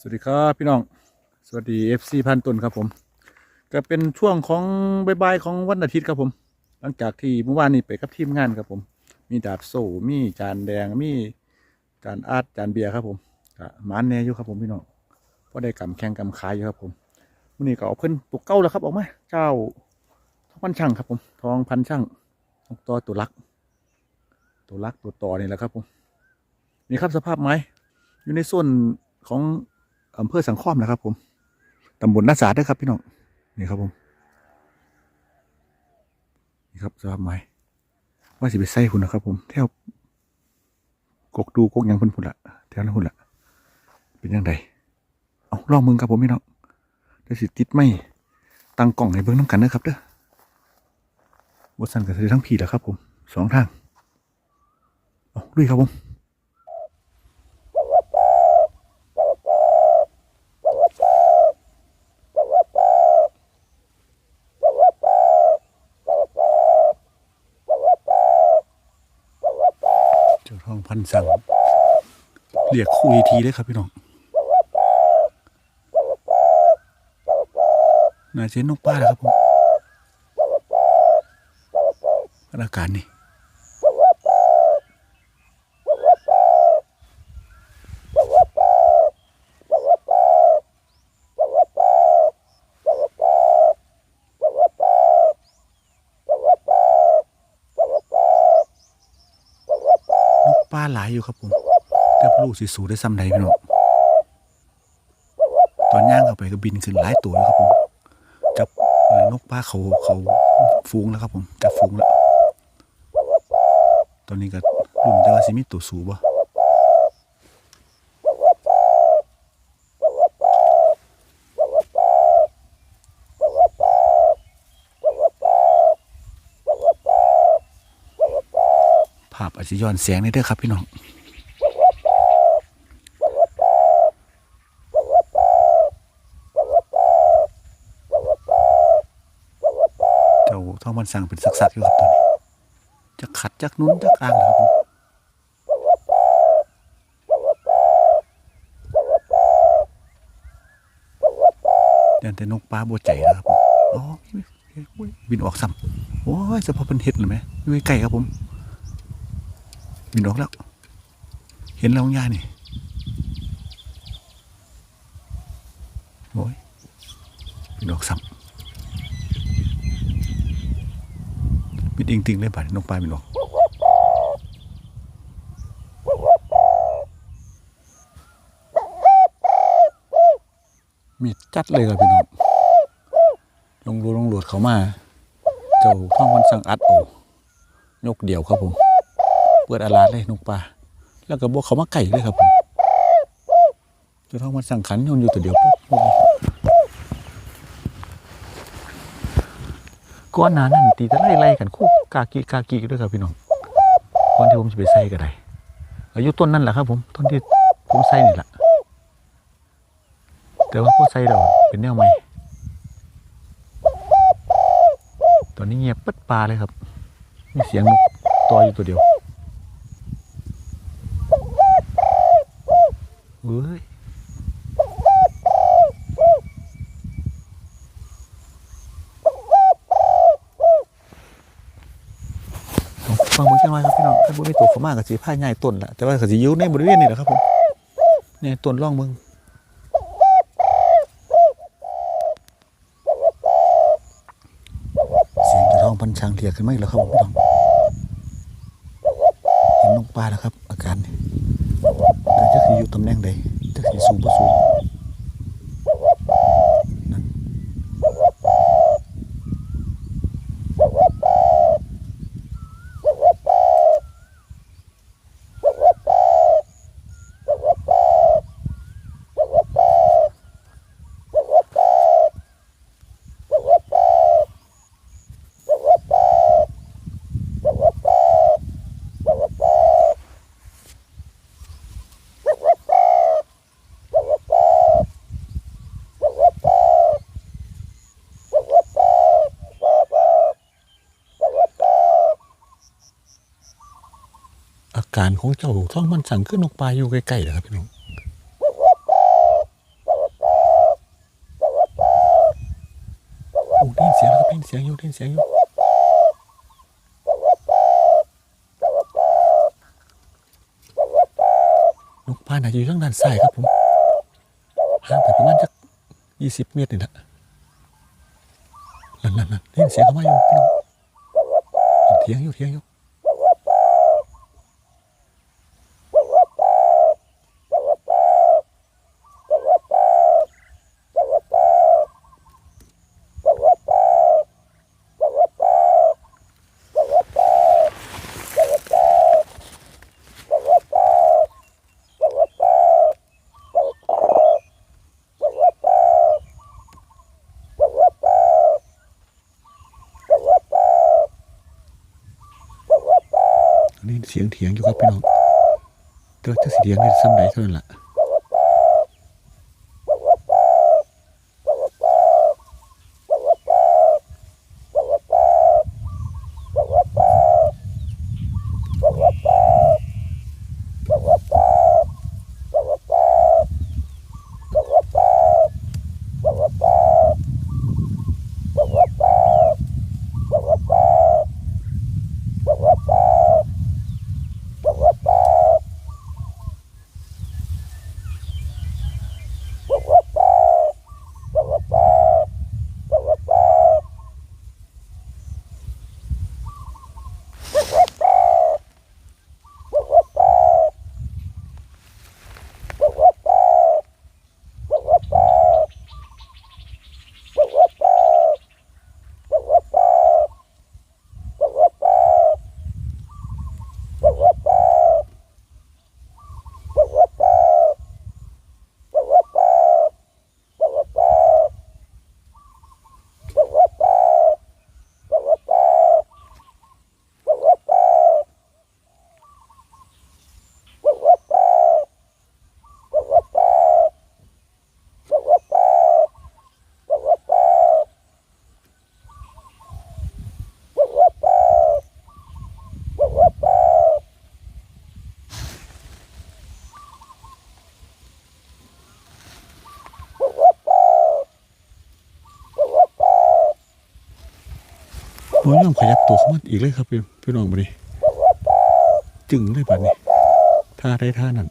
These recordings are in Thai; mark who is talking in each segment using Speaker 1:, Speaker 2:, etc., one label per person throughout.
Speaker 1: สวัสดีครับพี่น้อง สวัสดี FC พันตุนครับผม ก็เป็นช่วงของบ่ายๆของวันอาทิตย์ครับผม หลังจากที่เมื่อวานนี้ไปกับทีมงานครับผม มีดาบโซ่มีจานแดง มีจานอาร์ตจานเบียร์ครับผมก็หมานแน่อยู่ครับผมพี่น้องพอได้กำแข่งกำขายอยู่ครับผมวันนี้ก็เอาเพิ่นตัวเก้าแล้วครับออกมา เจ้าทองพันช่างครับผม ทองพันช่างตัวตัวลัก ตัวลักตัวต่อนี่แหละครับผม นี่ครับสภาพไม้อยู่ในส่วนของ อำเภอสังขอมนะครับ ผมตำบลนาสาด้วยครับ พี่น้องนี่ครับผมนี่ครับสภาพไม้ว่าสิไปใส่คุณนะครับ ผมแถวกกดูกกยังคุณพุ่นละแถวนั้นพุ่นละเป็นยังไงเอาลองมึงครับผมพี่น้องเดี๋ยวสิติดไม่ตั้งกล่องให้เบิ้งน้ำกันนะครับเด้อวัดสันกับเธอทั้งผีแหละครับ ผมสองทางเอาลุยครับผม เจ้าทอง พันสังเรียกคุยทีเลยครับพี่น้องนายเจนนกป้าแล้วครับผมอาการนี่กป้าหลาย อยู่ครับผมแต่พลูกสีสูได้ซ้ำใดพี่น้องตอนย่างเข้าไปก็บินขึ้นหลายตัวแล้วครับผมจับนกป้าเขาเขาฟูงแล้วครับผมจับฟูงแล้ว ตอนนี้ก็รุ่นแต่ว่าสิมีตัวสูบ่ อาจจะย้อนแสงได้เด้อครับพี่น้องเจ้าท้องมันสั่งเป็นสักๆอยู่ครับตอนนี้จะขัดจักนุ้นจักอ่างครับผมเดินแต่นกปลาบัวใจนะครับอ๋อบินออกซ้ำโอ้ยสะพอเป็นเห็ดหรือไหมอยู่ใกล้ๆครับผม บินอกแล้ว เห็นแล้วย่านี่โอ้ยบินออกซ้ำมิดอิงติงเลยบัดนกปลาบินออกมีดจัดเลยครับพี่น้องลงรูลงหลวดเขามา เจ้าท่องวันสังอัดโอยกเดี่ยวครับผม เปิดอาลาดเลยนกปลาแล้วก็บวกเขามาไก่เลยครับผมจ้าท่องวันสั่งขันยนอยู่ตัวเดียวป๊อกป๊อกก้อนหนานั่นตีตะไล่ไล่กันคู่กากีกากีด้วยครับพี่น้องก้อนที่ผมจะไปใส่ก็ได้อายุต้นนั่นแหละครับ ผมต้นที่ผมใส่นี่แหละแต่ว่าพวกไซเราเป็นแนวใหม่ตอนนี้เงียบปัดปลาเลยครับ มีเสียงนกตัวอยู่ตัวเดียวเฮ้ยฟังมึงจังไรครับพี่น้องถ้าบุ มากกับสีผ้าใหญ่ต้นแหละแต่ว่ากับสียิ้วในบริเวณนี่แหละครับผมเนี่ยต้นร่องมึงเสียงกระท้องพันช้างเรียกขึ้นมาอีกแล้วครับผมพี่น้องเห็นนกปลาแล้วครับ อาการนี่แต่จะคืออยู่ตำแหน่งใดจะคือสูงประสูงารของเจ้าท้องมันสั่งขึ้นนกปลาอยู่ใกล้ๆเหรอครับพี่น้องโอ้ดินเสียงครับดินเสียงอยู่ดินเสียงอยู่นกปลาน่ะอยู่ทางด้านซ้ายครับผมห่างไปประมาณสักยี่สิบเมตรนี่แหละนั่นนั่นนั่นได้ยินเสียงเข้ามาอยู่พี่น้องเถียงอยู่เถียงอยู่ เสียงเถียงอยู่ครับพี่น้องแต่ว่าจะเสียงนี่ซ้ำใดเท่านั้นแหละ โอ้ยน้องขยับตัวเข้ามาอีกเลยครับพี่พี่น้องมาดิจึงเลยแบบนี้ท่าได้ท่านั่น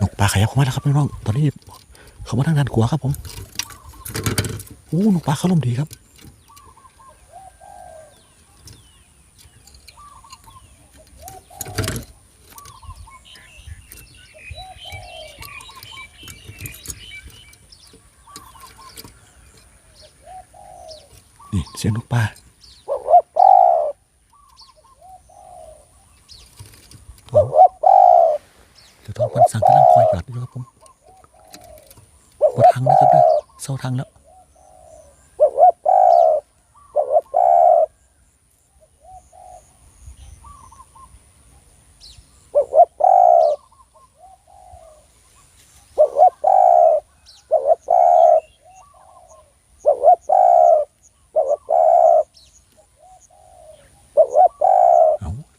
Speaker 1: นก ปลาขยับเข้ามาแล้วครับพี่น้องตอนนี้เขามาทางด้านขวาครับผมโอ้นกปลาเขาลมดีครับ หมดทางแล้วครับเด้ยเศร้าทางแล้ว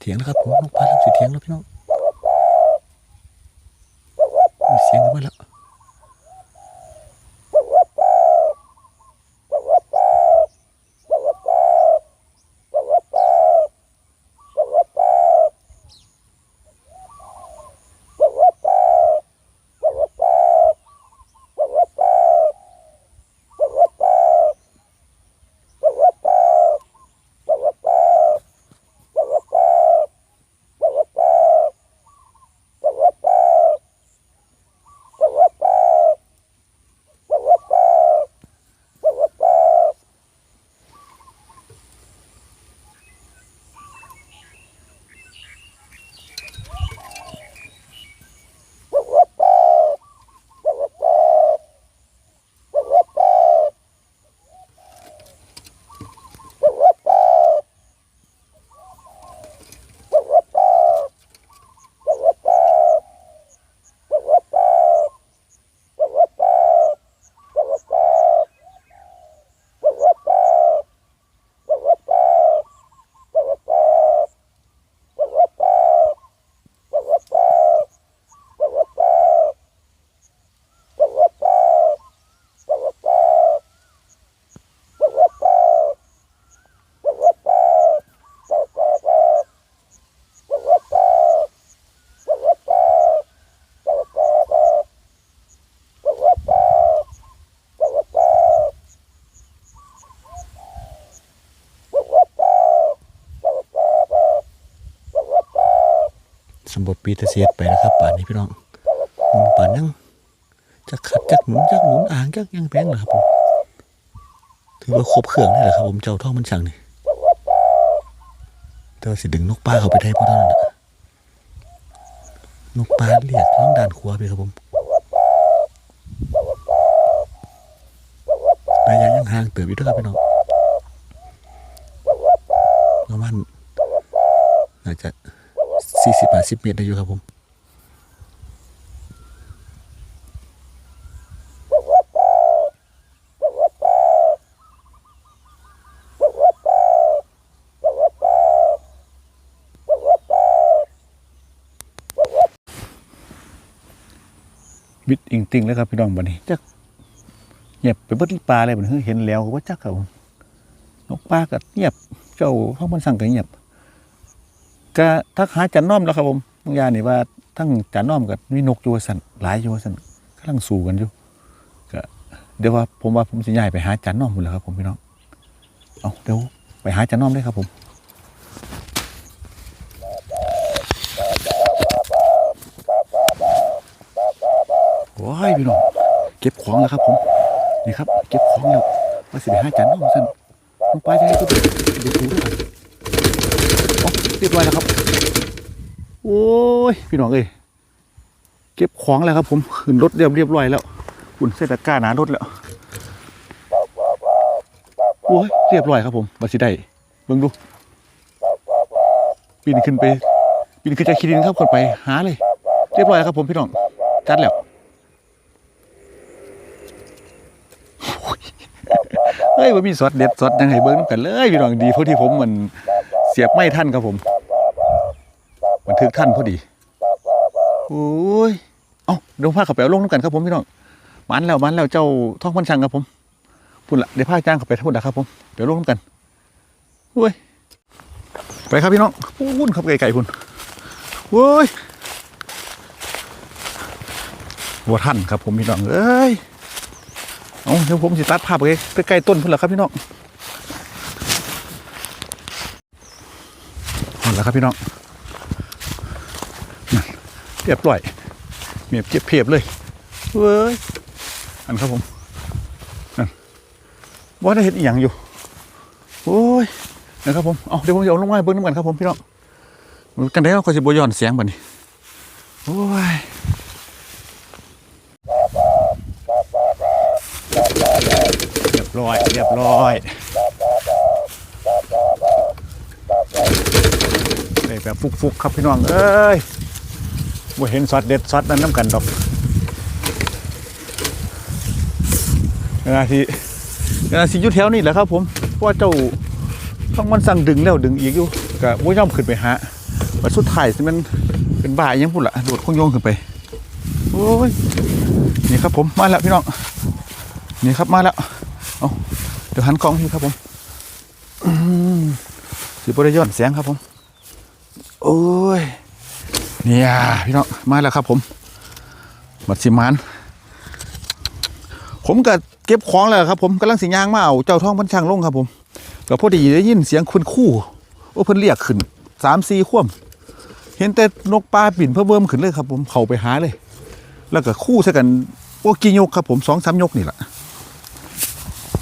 Speaker 1: เถียงนะครับผม บูรณ์ปีตะเสียไปนะครับป่านนี้พี่น้องป่านยังจะขัดจักหมุนจักหมุนอ่างจักยังแพงเหรอครับผมถือว่าครบเครื่องนี่แหละครับผมเจ้าท่องมันช่างนี่แต่ว่าสิดึงนกปลาเขาไปได้เพราะเท่านั้นแหละนกปลาเรียกท้องด่านขวไปครับผมระยะยังห่างเติบอยู่ด้วยครับพี่น้องประมาณน่าจะ สี่สิบห้าสิบเมตรได้อยู่ครับผมวิดอิงติงแล้วครับพี่น้องบัดนี้จักเงียบไปเบิดปลาอะไรบัดนี้เห็นแล้วก็ว่าจักครับนกปลาก็เงียบ เจ้าท้องมันสั่งก็เงียบ ก็ทักหาจันน้อมแล้วครับผมบางอย่างนี่ว่าทั้งจันน้อมกับมีนกอยู่สันหลายอยู่สันกำลังสู้กันอยู่ก็เดี๋ยวว่าผมว่าผมสิย้ายไปหาจันน้อมหมดแล้วครับผมพี่น้องเอาเดี๋ยวไปหาจันน้อมได้ครับผมว้ายพี่น้องเก็บของแล้วครับผมนี่ครับเก็บของแล้วว่าสิไปหาจันน้อมสันลงไปได้ก็เดี๋ยวดูด้วยกัน เรียบร้อยแล้วครับ โอ้ยพี่น้องเอ้ยเก็บของแล้วครับ ผมขึ้นรถเรียบเรียบร้อยแล้วอุ่นเส้นตะกร้าหนารถแล้วโอ้ยเรียบร้อยครับผมบัสิได้เบิ่งดูปีนขึ้นไปปีนขึ้นจากคิดินครับคนไปหาเลย เรียบร้อยครับผมพี่น้องจัดแล้วเฮ้ยว่ามีสดเด็ดสดยังไงเบิ้งกันเลยพี่น้องดีเพราะที่ผมมัน เสียบไม่ท่านครับผม บันทึกท่านพอดีโอ้ย เอ้าเดี๋ยวพาเขาไปเอาลงน้ำกันครับผมพี่น้องมันแล้วมันแล้วเจ้าท้องพันชังครับผมพุ่นละเดี๋ยวพาจ้างเขาไปทั้งหมดนะครับผมไปเอาลงน้ำกันโอ้ย ไปครับพี่น้องพุ่นครับไก่ไก่พุ่นโอ้ยวัวท่านครับผมพี่น้องเอ้ย เอาเดี๋ยวผมสิตัดภาพไปใกล้ต้นพุ่นละครับพี่น้อง เอาละครับพี่น้องเรียบร้อยเมียบเจ็บเพียบเลยเว้ยอันครับผมนั่นว่าได้เห็นอีหยังอยู่โอ้ยนะครับผมเอาเดี๋ยวผมจะเอาลงมาให้เบิ้งน้ำกันครับผมพี่น้องกันได้เราก็จะบย้อนเสียงแบบนี้โอ้ยเรียบร้อยเรียบร้อยได้ แบบฟุกๆครับพี่น้องเอ้ยว่าเห็นซอสเด็ดซอสนั้นน้ำกันดอกเวลาที่เวลาสิอยุแถวนี่แหละครับ ผมเพราะว่าเจ้าต้องมันสั่งดึงแล้วดึงอีกอยู่ก็ว่ย่อมขึ้นไปหาวัดสุดท้ายสิมันเป็นบ่ายยังพุ่นละโดดคงโยงขึ้นไปโอ้ยนี่ครับผมมาแล้วพี่น้องนี่ครับมาแล้วเอาเดี๋ยวหันกล้องทีครับผมอืมสีบริยอนแสงครับผม โอ้ยเนี่ยพี่น้องมาแล้วครับผมบัดสิมานผมก็เก็บของแล้วครับผมกำลังสิยางมาเอาเจ้าท้องพันช่างลงครับผมก็พอดีได้ยินเสียงคุณคู่โอ้เพิ่นเรียกขึ้นสามสี่ข่วม เห็นแต่นกปลาปิ่นเพิ่มเบิ่มขึ้นเลยครับ ผมเข้าไปหาเลย แล้วก็คู่ใส่กันโอ้กี่ยกครับผมสองสามยกนี่แหละ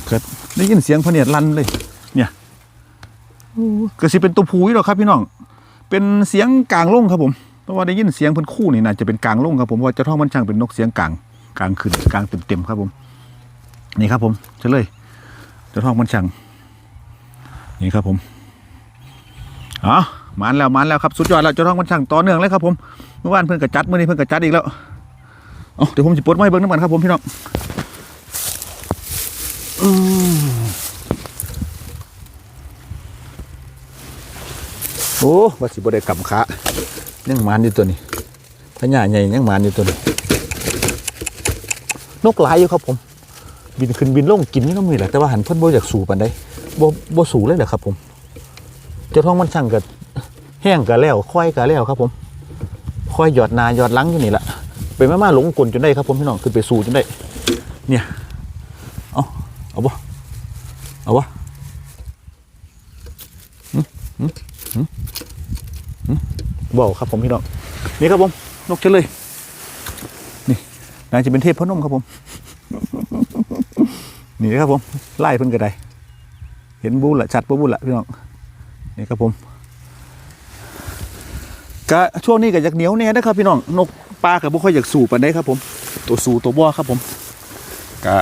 Speaker 1: เกิดได้ยินเสียงพเนียดลันเลย เนี่ยโอ้ก็สิเป็นตัวผูอยู่หรอครับพี่น้อง เป็นเสียงกลางลงครับผมเพราะว่าได้ยินเสียงเพิ่นคู่นี่น่าจะเป็นกลางลงครับผมเพราะว่าจ้าท่องมันช่างเป็นนกเสียงกลางกลางขึ้นกลางเต็มๆครับผม นี่ครับผมเฉลยจ้าท่องมันช่างนี่ครับผมอ๋อมันแล้วมันแล้วครับสุดยอดแล้วจ้าท่องมันช่างต่อเนื่องเลยครับผมเมื่อวานเพิ่นกระจัดเมื่อนี้เพิ่นกระจัดอีกแล้วเอเดี๋ยวผมจะปลดไม้เบิ้งน้ำมันครับผมพี่น้องอืม โอ้ว่าสิบได้กำขายังมันอยู่ตัวนี้พญาใหญ่ยังมันอยู่ตัวนี้ นกหลายอยู่ครับผม บินขึ้นบินลงกินนี่ก็มีแหละแต่ว่าหันเพิ่นบ่อยากสู่ปานใดบ่บ่สู่เลยเหรอครับ ผมเจ้าท้องมันช่างก็แห้งก็แล้วค่อยก็แล้วครับ ผมค่อยหยอดนาหยอดลังอยู่นี่แหละไปมามาหลงกลจนได้ครับผมพี่น้องขึ้นไปสู่จนได้ เนี่ยเอาเอาบ่เอาบ่หึหึหึหึบ่ เอาครับผมพี่น้องนี่ครับผมนกเฉลยนี่นางจะเป็นเทพพนมครับผม นี่ครับผมไล่เพิ่นก็ไดเห็นบูละชัดบ่บูละพี่น้องนี่ครับผมก็ช่วงนี้ก็อยากเหนียวแน่นะครับพี่น้องนกปลากับบ่ค่อยอยากสู่ปานใดครับผม ตัวสู่ตัวบ่ครับผมก็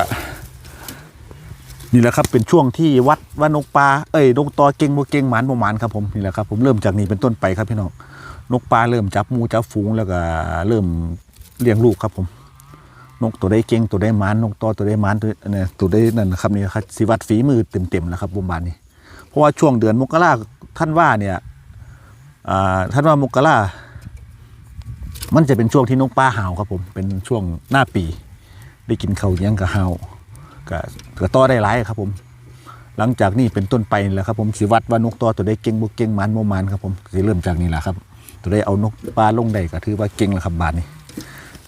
Speaker 1: นี่แหละครับเป็นช่วงที่วัดว่านกปลาเอ้ยนกตอเก่งบ่เก่งหมานบ่หมานครับผมนี่แหละครับผมเริ่มจากนี้เป็นต้นไปครับพี่น้อง นกปลาเริ่มจับมูจับฝูงแล้วก็เริ่มเลี้ยงลูกครับผม นกตัวได้เก่งตัวได้มานนกต่อตัวได้มานตัวเนี่ยตัวได้นั่นนะครับนี่ครับสิวัดฝีมือเต็มๆนะครับบุมบานนี้เพราะว่าช่วงเดือนมกราท่านว่าเนี่ยอ่าท่านว่ามกรามันจะเป็นช่วงที่นกปลาห่าครับผมเป็นช่วงหน้าปี ได้กินเขายังกับห่าก็ก็ต่อได้หลายครับผม หลังจากนี้เป็นต้นไปนี่แหละครับผมสิวัดว่านกต่อตัวได้เก่งบ่เก่งมานบ่หมานครับผมสิเริ่มจากนี้แหละครับ ตัวได้เอานกปลาลงได้ก็ถือว่าเก่งแล้วครับบานนี้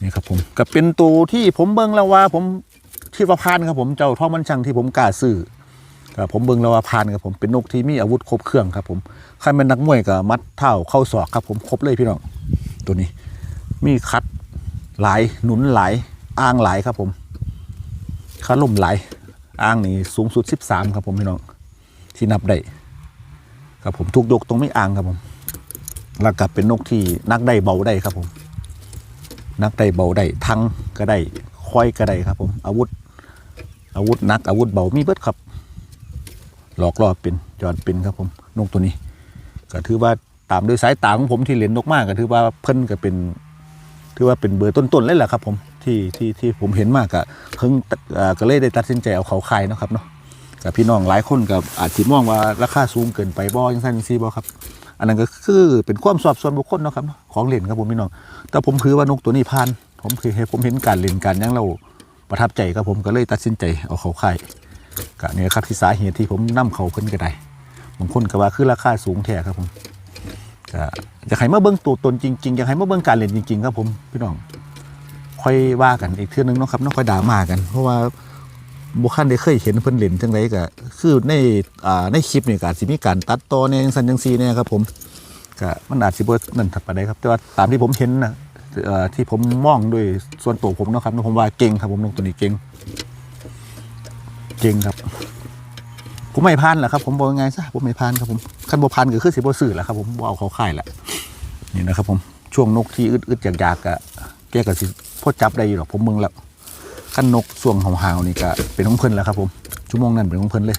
Speaker 1: นี่ครับผมก็เป็นตัวที่ผมเบิ่งแล้วว่าผมที่ว่าพานครับผมเจ้าท่อมันช่างที่ผมกล้าซื้อก็ผมเบิ่งแล้วว่าพานครับผมเป็นนกที่มีอาวุธครบเครื่องครับผมใครเป็นนักมวยก็มัดเท้าเข้าศอกครับผมครบเลยพี่น้องตัวนี้ มีคัดหลายหนุนหลายอ้างหลายครับผมขาล่มหลายอ้างนี่สูงสุด 13 ครับผมพี่น้องที่นับได้ครับผมทุกยกตรงไม่อ้างครับผม แล้วก็เป็นนกที่นักได้เบาได้ครับผม นักได้เบาได้ทั้งก็ได้ค่อยก็ได้ครับ ผม อาวุธ อาวุธนักอาวุธเบามีเบิดครับ หลอกล่อเป็นจอดเป็นครับผมนกตัวนี้ ก็ถือว่าตามด้วยสายตาของผมที่เล่นนกมากก็ถือว่าเพิ่นก็เป็นถือว่าเป็นเบอร์ต้นๆเลยแหละครับ ผมที่ที่ที่ผมเห็นมากก็เพิ่งก็เลยได้ตัดสินใจเอาเขาคายนะครับเนาะกับพี่น้องหลายคนกับอาจสิมองว่าราคาสูงเกินไปบ่ยังสั้นซีบ่ครับ อันนั้นก็คือเป็นความสอบส่วนบุคคลเนาะครับของเล่นครับผมพี่น้องแต่ผมคือว่านกตัวนี้ผ่านผมคือให้ผมเห็นการเล่นการยังเราประทับใจครับผมก็เลยตัดสินใจเอาเขาค่ายก็เนี่ยครับที่สาเหตุที่ผมนํเขาเพิ่นก็ได้บางคนก็ว่าคือราคาสูงแท้ครับผมก็อยากให้มาเบิ่งตัวตนจริงๆอยากให้มาเบิ่งการเล่นจริงๆครับผมพี่น้องค่อยว่ากันอีกเทื่อนึงเนาะครับเนาะค่อยด่ามากัน เพราะว่า บุคคลได้เคยเห็นเพิ่นเล่นจังไดก็คือในอ่าในคลิปนี่ก็อาจสิมีการตัดต่อแนจังซั่นจังซี่แน่ยครับผมก็มันอาจสิบ่นั่นถัดไปได้ครับแต่ว่าตามที่ผมเห็นนะเอ่อที่ผมมองด้วยส่วนตัวผมเนาะครับผมว่าเก่งครับผมนกตัวนี้เก่งเก่งครับ ผมไม่พานแหละครับ ผมบอกยังไงซะผมไม่พานครับผมคันบ่พานก็คือสิบ่ซื้อแหละครับผมบ่เอาเขาค่ายแหละนี่นะครับ ผมช่วงนกที่อึดๆอยากๆก็แกก็สิพอจับได้อยู่หรอกผมเบิ่งแล้ว คันนกส่วงหาวๆนี่ก็เป็นของเพิ่นแล้วครับผมชั่วโมงนั้นเป็นของเพิ่นเลย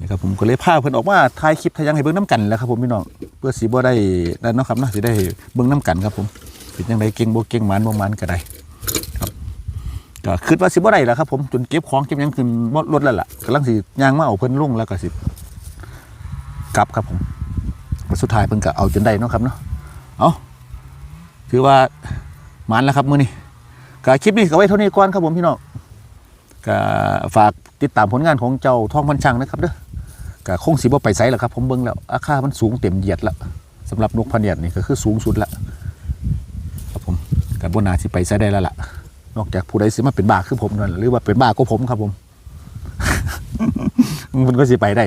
Speaker 1: นี่ครับผมก็เลยพาเพิ่นออกมาถ่ายคลิปทายังให้เบิ่งน้ำกันแล้วครับผมพี่น้องเพื่อสิบ่ได้นั่นเนาะครับเนาะสิได้เบิ่งน้ำกันครับผมเป็นจังไดเก่งบ่เก่งมานบ่มานก็ได้ครับก็คิดว่าสิบ่ได้แล้วครับผมจนเก็บของเก็บยังขึ้นบ่รถแล้วล่ะกำลังสิย่างมาเอาเพิ่นลงแล้วก็สิกลับครับผมสุดท้ายเพิ่นก็เอาจนได้เนาะครับเนาะเอาถือว่ามันแล้วครับมื้อนี้ ก็คลิปนี้ก็ไว้เท่านี้ก่อนครับผมพี่น้องก็ฝากติดตามผลงานของเจ้าทองพันช่างนะครับเด้อก็คงสิบ่ไปไสแล้วครับ ผมเบิ่งแล้วอาคามันสูงเต็มเหยียดแล้วสำหรับนกพันเหยียดนี่ก็คือสูงสุดละครับผมก็บ่น่าสิไปไสได้แล้วล่ะ นอกจากผู้ใดสิมาเป็นบ้าคือผมนั่นหรือว่าเป็นบ้าก็ผมครับผมมันก็สิไปได้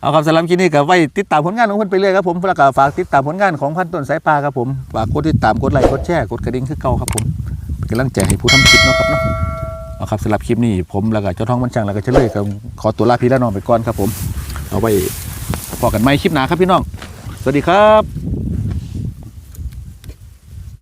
Speaker 1: เอาครับสำหรับคลิปนี้ก็ไว้ติดตามผลงานของเพิ่นไปเรื่อยครับผมแล้วก็ฝากติดตามผลงานของพันต้นสายปลาครับผมฝากกดติดตามกดไลค์กดแชร์กดกระดิ่งคือเก่าครับผม กำลังใจให้ผู้ทำคลิปเนาะครับเนาะเอาครับสำหรับคลิปนี้ผมแล้วก็เจ้าท้องมันช่างแล้วก็เฉลยกับขอตัวลาพี่และน้องไปก่อนครับผม เอาไว้พอกันใหม่คลิปหน้าครับพี่น้อง สวัสดีครับ